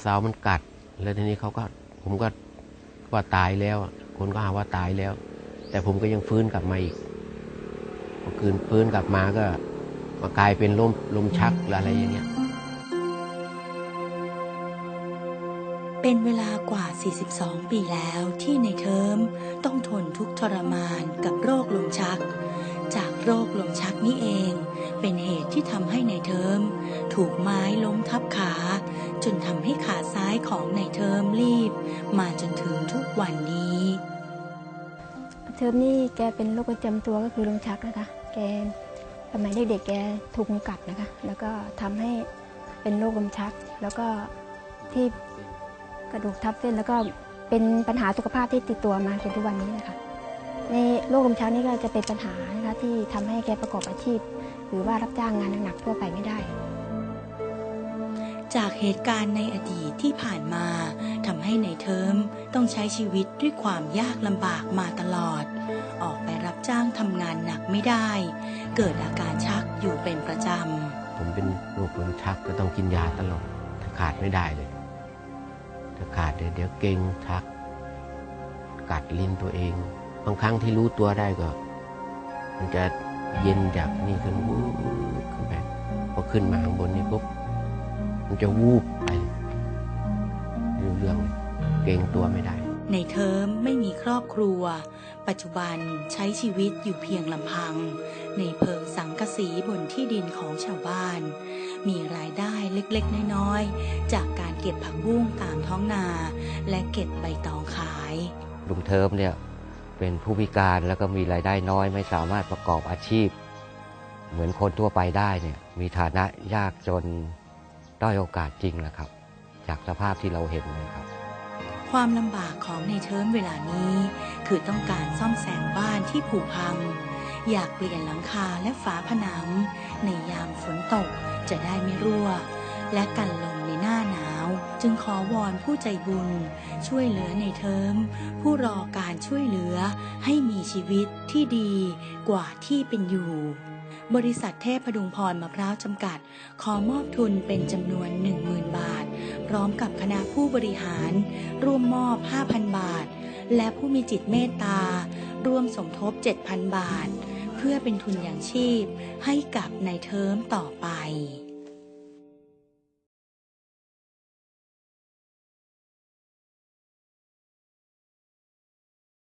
เสามันกัด แล้วทีนี้เขาก็ผมก็ว่าตายแล้ว คนก็หาว่าตายแล้ว แต่ผมก็ยังฟื้นกลับมาอีกพอคืนฟื้นกลับมาก็มากลายเป็นลมลมชักอะไรอย่างเงี้ย เป็นเวลากว่า 42 ปีแล้วที่ในเทอมต้องทนทุกทรมานกับโรคลมชัก จากโรคลมชักนี้เอง เป็นเหตุที่ทำให้ในเทอม ถูกไม้ล้มทับขา จนทำให้ขาซ้ายของในเทอมรีบ มาจนถึงทุกวันนี้ เทอมนี่แกเป็นโรคประจำตัวก็คือลมชักนะคะ แกสมัยเด็กๆแกถูกงูกัดนะคะ แล้วก็ทำให้เป็นโรคลมชัก แล้วก็ที่กระดูกทับเส้นแล้วก็เป็นปัญหาสุขภาพที่ติดตัวมาจนทุกวันนี้นะคะในโรคลมชักนี่ก็จะเป็นปัญหานะคะที่ทำให้แกประกอบอาชีพ หรือว่ารับจ้างงานหนักๆทั่วไปไม่ได้ จากเหตุการณ์ในอดีตที่ผ่านมาทำให้ในเทอมต้องใช้ชีวิตด้วยความยากลำบากมาตลอด ออกไปรับจ้างทำงานหนักไม่ได้ เกิดอาการชักอยู่เป็นประจำ ผมเป็นโรคลมชักก็ต้องกินยาตลอดถ้าขาดไม่ได้เลย ถ้าขาดเดี๋ยวเดี๋ยวเก่งชัก กัดลิ้นตัวเอง บางครั้งที่รู้ตัวได้ก็ มันจะเย็นจากนี่ขึ้นวูบขึ้นไปพอขึ้นมาข้างบนนี่ปุ๊บ มันจะวูบไปไม่รู้เรื่องเลยเก่งตัวไม่ได้ ในเทอมไม่มีครอบครัว ปัจจุบันใช้ชีวิตอยู่เพียงลำพัง ในเพิงสังกะสีบนที่ดินของชาวบ้าน มีรายได้เล็กๆ น้อยๆ จากการเก็บผักบุ้งตามท้องนา และเก็บใบตองขายลุงเทิมเนี่ยเป็นผู้พิการแล้วก็มีรายได้น้อย ไม่สามารถประกอบอาชีพ เหมือนคนทั่วไปได้เนี่ยมีฐานะยากจน ด้อยโอกาสจริงนะครับ จากสภาพที่เราเห็นนะครับ ความลำบากของในเทอมเวลานี้ คือต้องการซ่อมแซมบ้านที่ผุพัง อยากเปลี่ยนหลังคาและฝาผนัง ในยามฝนตกจะได้ไม่รั่ว และกันลมในหน้าหนาว จึงขอวอนผู้ใจบุญ ช่วยเหลือในเทอมผู้รอการช่วยเหลือให้มีชีวิตที่ดีกว่าที่เป็นอยู่ บริษัทเทพพดุงพรมะพร้าวจำกัด ขอมอบทุนเป็นจำนวน 10,000 บาท พร้อมกับคณะผู้บริหาร ร่วมมอบ 5,000 บาท และผู้มีจิตเมตตา ร่วมสมทบ 7,000 บาท เพื่อเป็นทุนอย่างชีพให้กับในเทอมต่อไป